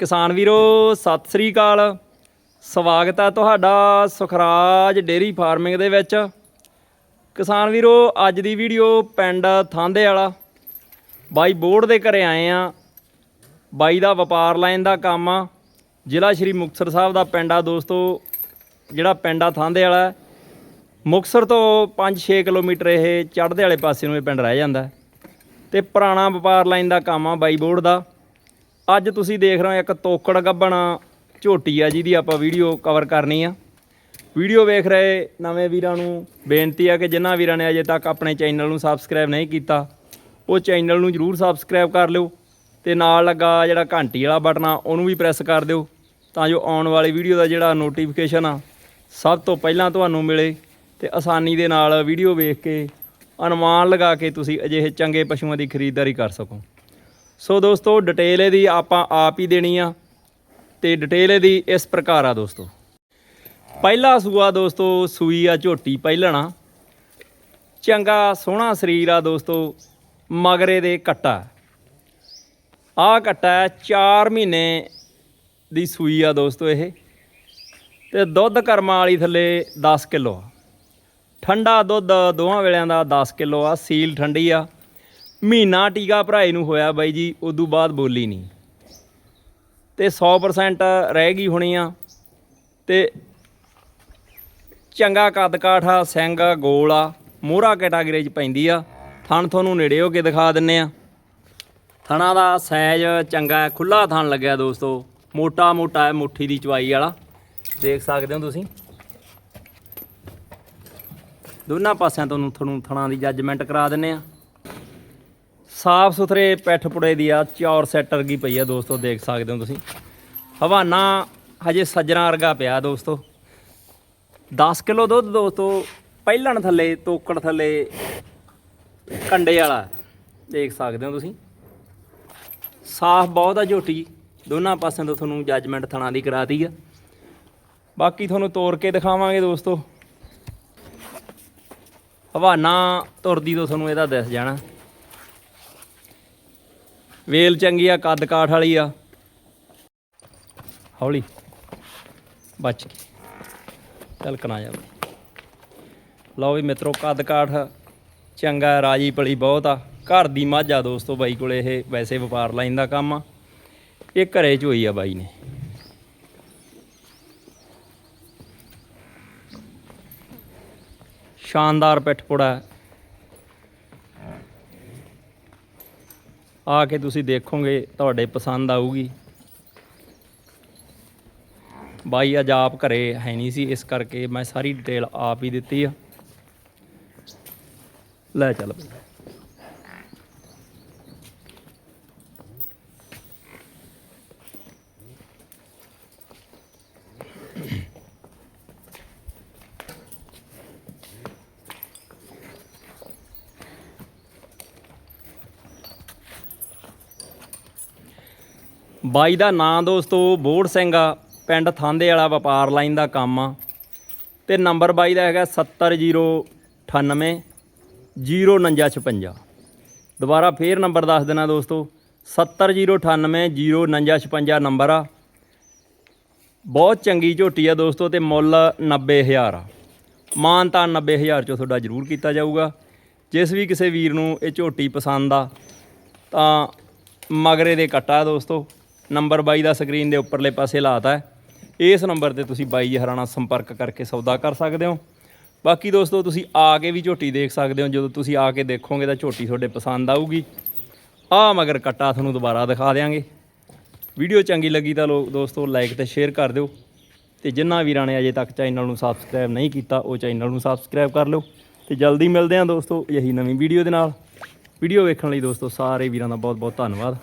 ਕਿਸਾਨ ਵੀਰੋ, ਸਤਿ ਸ੍ਰੀ ਅਕਾਲ। ਸਵਾਗਤ ਹੈ ਤੁਹਾਡਾ ਸੁਖਰਾਜ ਡੇਰੀ ਫਾਰਮਿੰਗ ਦੇ ਵਿੱਚ। ਕਿਸਾਨ ਵੀਰੋ, ਅੱਜ ਦੀ ਵੀਡੀਓ ਪਿੰਡ ਥਾਂਦੇ ਵਾਲਾ। ਬਾਈ ਬੋਰਡ ਦੇ ਘਰੇ ਆਏ ਆ। ਬਾਈ ਦਾ ਵਪਾਰ ਲਾਈਨ ਦਾ ਕੰਮ ਆ। ਜ਼ਿਲ੍ਹਾ ਸ਼੍ਰੀ ਮੁਕਤਸਰ ਸਾਹਿਬ ਦਾ ਪਿੰਡ ਆ ਦੋਸਤੋ। ਜਿਹੜਾ ਪਿੰਡ ਆ ਥਾਂਦੇ ਵਾਲਾ। ਹੈ। ਮੁਕਤਸਰ ਤੋਂ 5-6 ਕਿਲੋਮੀਟਰ ਇਹ ਚੜ੍ਹਦੇ ਵਾਲੇ ਪਾਸੇ ਨੂੰ ਇਹ ਪਿੰਡ ਰਹਿ ਜਾਂਦਾ। ਹੈ। ਤੇ ਪੁਰਾਣਾ ਵਪਾਰ ਲਾਈਨ ਦਾ ਕੰਮ ਆ ਬਾਈ ਬੋਰਡ ਦਾ। ਅੱਜ ਤੁਸੀਂ ਦੇਖ ਰਹੇ ਹੋ ਇੱਕ ਤੋਕੜ ਗੱਬਣ ਝੋਟੀ ਆ ਜਿਹਦੀ ਆਪਾਂ ਵੀਡੀਓ ਕਵਰ ਕਰਨੀ ਆ। ਵੀਡੀਓ ਵੇਖ ਰਹੇ ਨਵੇਂ ਵੀਰਾਂ ਨੂੰ ਬੇਨਤੀ ਆ ਕਿ ਜਿਨ੍ਹਾਂ ਵੀਰਾਂ ਨੇ ਅਜੇ ਤੱਕ ਆਪਣੇ ਚੈਨਲ ਨੂੰ ਸਬਸਕ੍ਰਾਈਬ ਨਹੀਂ ਕੀਤਾ, ਉਹ ਚੈਨਲ ਨੂੰ ਜਰੂਰ ਸਬਸਕ੍ਰਾਈਬ ਕਰ ਲਿਓ ਤੇ ਨਾਲ ਲੱਗਾ ਜਿਹੜਾ ਘੰਟੀ ਵਾਲਾ ਬਟਨ ਆ, ਉਹਨੂੰ ਵੀ ਪ੍ਰੈਸ ਕਰ ਦਿਓ ਤਾਂ ਜੋ ਆਉਣ ਵਾਲੀ ਵੀਡੀਓ ਦਾ ਜਿਹੜਾ ਨੋਟੀਫਿਕੇਸ਼ਨ ਆ, ਸਭ ਤੋਂ ਪਹਿਲਾਂ ਤੁਹਾਨੂੰ ਮਿਲੇ ਤੇ ਆਸਾਨੀ ਦੇ ਨਾਲ ਵੀਡੀਓ ਵੇਖ ਕੇ ਅਨੁਮਾਨ ਲਗਾ ਕੇ ਤੁਸੀਂ ਅਜਿਹੇ ਚੰਗੇ ਪਸ਼ੂਆਂ ਦੀ ਖਰੀਦਦਾਰੀ ਕਰ ਸਕੋ। ਸੋ ਦੋਸਤੋ ਡਿਟੇਲ ਇਹਦੀ ਆਪਾਂ ਆਪ ਹੀ ਦੇਣੀ ਆ ਤੇ ਡਿਟੇਲ ਇਹਦੀ ਇਸ ਪ੍ਰਕਾਰ ਆ ਦੋਸਤੋ। ਪਹਿਲਾ ਸੂਆ ਦੋਸਤੋ, ਸੂਈ ਆ ਝੋਟੀ ਪਹਿਲਣਾ ਚੰਗਾ ਸੋਹਣਾ ਸਰੀਰ ਆ ਦੋਸਤੋ, ਮਗਰੇ ਦੇ ਕੱਟਾ। ਆ ਕੱਟਾ 4 ਮਹੀਨੇ ਦੀ ਸੂਈ ਆ ਦੋਸਤੋ ਇਹ। ਤੇ ਦੁੱਧ ਕਰਮਾਂ ਵਾਲੀ ਥੱਲੇ 10 ਕਿਲੋ ਆ। ਠੰਡਾ ਦੁੱਧ ਦੋਵਾਂ ਵੇਲਿਆਂ ਦਾ 10 ਕਿਲੋ ਆ, ਸੀਲ ਠੰਡੀ ਆ। ਮਹੀਨਾ ਟੀਕਾ ਭਰਾਏ ਨੂੰ ਹੋਇਆ ਬਾਈ ਜੀ, ਉਦੋਂ ਬਾਅਦ ਬੋਲੀ ਨਹੀਂ। ਤੇ 100% ਰਹਿ ਗਈ ਹੋਣੀ ਆ। ਤੇ ਚੰਗਾ ਕੱਦ ਕਾਠ ਆ ਸਿੰਘ ਗੋਲ ਆ, ਮੋਹਰਾ ਕੈਟਾਗਰੀ 'ਚ ਪੈਂਦੀ ਆ। ਥਣ ਤੁਹਾਨੂੰ ਨੇੜੇ ਹੋ ਕੇ ਦਿਖਾ ਦਿੰਨੇ ਆ। ਥਣਾ ਦਾ ਸਾਈਜ਼ ਚੰਗਾ ਹੈ ਖੁੱਲਾ ਥਣ ਲੱਗਿਆ ਦੋਸਤੋ। ਮੋਟਾ ਮੋਟਾ ਹੈ, ਮੁੱਠੀ ਦੀ ਚਵਾਈ ਵਾਲਾ। ਦੇਖ ਸਕਦੇ ਹੋ ਤੁਸੀਂ। ਦੋਨਾਂ ਪਾਸਿਆਂ ਤੁਹਾਨੂੰ ਤੁਹਾਨੂੰ ਥਣਾ ਦੀ ਜੱਜਮੈਂਟ ਕਰਾ ਦਿੰਨੇ ਆ। ਸਾਫ਼ ਸੁਥਰੇ ਪੈਠ ਪੁੜੇ ਦੀ ਆ ਚੌਰ ਸੈਟ ਵਰਗੀ ਪਈ ਆ ਦੋਸਤੋ, ਦੇਖ ਸਕਦੇ ਹੋ ਤੁਸੀਂ। ਹਵਾਨਾ ਹਜੇ ਸੱਜਣਾ ਵਰਗਾ ਪਿਆ ਦੋਸਤੋ। 10 ਕਿਲੋ ਦੁੱਧ ਦੋਸਤੋ, ਪਹਿਲਣ ਥੱਲੇ, ਤੋਕੜ ਥੱਲੇ, ਕੰਡੇ ਵਾਲਾ, ਦੇਖ ਸਕਦੇ ਹੋ ਤੁਸੀਂ। ਸਾਫ਼ ਬਹੁਤ ਆ ਝੋਟੀ, ਦੋਨਾਂ ਪਾਸਿਆਂ ਤੋਂ ਤੁਹਾਨੂੰ ਜੱਜਮੈਂਟ ਥਣਾ ਦੀ ਕਰਾਤੀ ਆ। ਬਾਕੀ ਤੁਹਾਨੂੰ ਤੋੜ ਕੇ ਦਿਖਾਵਾਂਗੇ ਦੋਸਤੋ। ਹਵਾਨਾ ਤੁਰਦੀ ਤੋਂ ਤੁਹਾਨੂੰ ਇਹਦਾ ਦਿਸ ਜਾਣਾ। ਵੇਲ ਚੰਗੀ ਆ, ਕੱਦ ਕਾਠ ਵਾਲੀ ਆ। ਹੌਲੀ। ਬਚ ਕੇ ਚੱਲ ਜਾ ਲਓ ਵੀ ਮਿੱਤਰੋ, ਕੱਦ ਕਾਠ ਚੰਗਾ ਰਾਜੀ ਪਲੀ ਬਹੁਤ ਆ। ਘਰ ਦੀ ਮੱਝ ਆ ਦੋਸਤੋ ਬਾਈ ਕੋਲੇ, ਇਹ ਵੈਸੇ ਵਪਾਰ ਲਾਈਨ ਦਾ ਕੰਮ ਆ। ਇਹ ਘਰੇ ਚ ਹੋਈ ਆ ਬਾਈ ਨੇ। ਸ਼ਾਨਦਾਰ ਪਿੱਠਪੁੜਾ ਆ ਕੇ ਤੁਸੀਂ ਦੇਖੋਗੇ, ਤੁਹਾਡੇ ਪਸੰਦ ਆਊਗੀ। ਬਾਈ ਅੱਜ ਆਪ ਘਰੇ ਹੈ ਨਹੀਂ ਸੀ, ਇਸ ਕਰਕੇ ਮੈਂ ਸਾਰੀ ਡਿਟੇਲ ਆਪ ਹੀ ਦਿੱਤੀ ਆ। ਲੈ ਚੱਲ ਬਈ। ਬਾਈ ਦਾ ਨਾਂ ਦੋਸਤੋ ਬੋੜ ਸਿੰਘ ਆ, ਪਿੰਡ ਥਾਂਦੇ ਵਾਲਾ ਵਪਾਰ ਲਾਈਨ ਦਾ ਕੰਮ ਆ। ਤੇ ਨੰਬਰ ਬਾਈ ਦਾ ਹੈਗਾ 70098 04956 ਦੁਬਾਰਾ ਫੇਰ ਨੰਬਰ ਦੱਸ ਦੇਣਾ ਦੋਸਤੋ 70098 04956 ਨੰਬਰ ਆ। ਬਹੁਤ ਚੰਗੀ ਝੋਟੀ ਆ ਦੋਸਤੋ ਤੇ ਮੁੱਲ 90000 ਆ। ਮਾਨ ਤਾਂ 90000 ਚੋਂ ਤੁਹਾਡਾ ਜ਼ਰੂਰ ਕੀਤਾ ਜਾਊਗਾ। ਜਿਸ ਵੀ ਕਿਸੇ ਵੀਰ ਨੂੰ ਇਹ ਝੋਟੀ ਪਸੰਦ ਆ, ਤਾਂ ਮਗਰੇ ਦੇ ਕੱਟਾ ਦੋਸਤੋ। ਨੰਬਰ 22 ਦਾ ਸਕਰੀਨ ਦੇ ਉੱਪਰਲੇ ਪਾਸੇ ਲਾਤਾ ਹੈ ਇਸ ਨੰਬਰ ਤੇ ਤੁਸੀਂ ਬਾਈ ਹਰਾਣਾ ਸੰਪਰਕ ਕਰਕੇ ਸੌਦਾ ਕਰ ਸਕਦੇ ਹੋ। ਬਾਕੀ ਦੋਸਤੋ, ਤੁਸੀਂ ਆ ਕੇ ਵੀ ਝੋਟੀ ਦੇਖ ਸਕਦੇ ਹੋ। ਜਦੋਂ ਤੁਸੀਂ ਆ ਕੇ ਦੇਖੋਗੇ ਤਾਂ ਝੋਟੀ ਤੁਹਾਡੇ ਪਸੰਦ ਆਊਗੀ। ਆ ਮਗਰ ਕੱਟਾ ਤੁਹਾਨੂੰ ਦੁਬਾਰਾ ਦਿਖਾ ਦਿਆਂਗੇ। ਵੀਡੀਓ ਚੰਗੀ ਲੱਗੀ ਤਾਂ ਲੋਕ ਦੋਸਤੋ ਲਾਈਕ ਤੇ ਸ਼ੇਅਰ ਕਰ ਦਿਓ। ਤੇ ਜਿਨ੍ਹਾਂ ਵੀਰਾਂ ਨੇ ਅਜੇ ਤੱਕ ਚੈਨਲ ਨੂੰ ਸਬਸਕ੍ਰਾਈਬ ਨਹੀਂ ਕੀਤਾ, ਉਹ ਚੈਨਲ ਨੂੰ ਸਬਸਕ੍ਰਾਈਬ ਕਰ ਲਓ। ਤੇ ਜਲਦੀ ਮਿਲਦੇ ਹਾਂ ਦੋਸਤੋ, ਇਹੀ ਨਵੀਂ ਵੀਡੀਓ ਦੇ ਨਾਲ। ਵੀਡੀਓ ਵੇਖਣ ਲਈ ਦੋਸਤੋ, ਸਾਰੇ ਵੀਰਾਂ ਦਾ ਬਹੁਤ ਬਹੁਤ ਧੰਨਵਾਦ।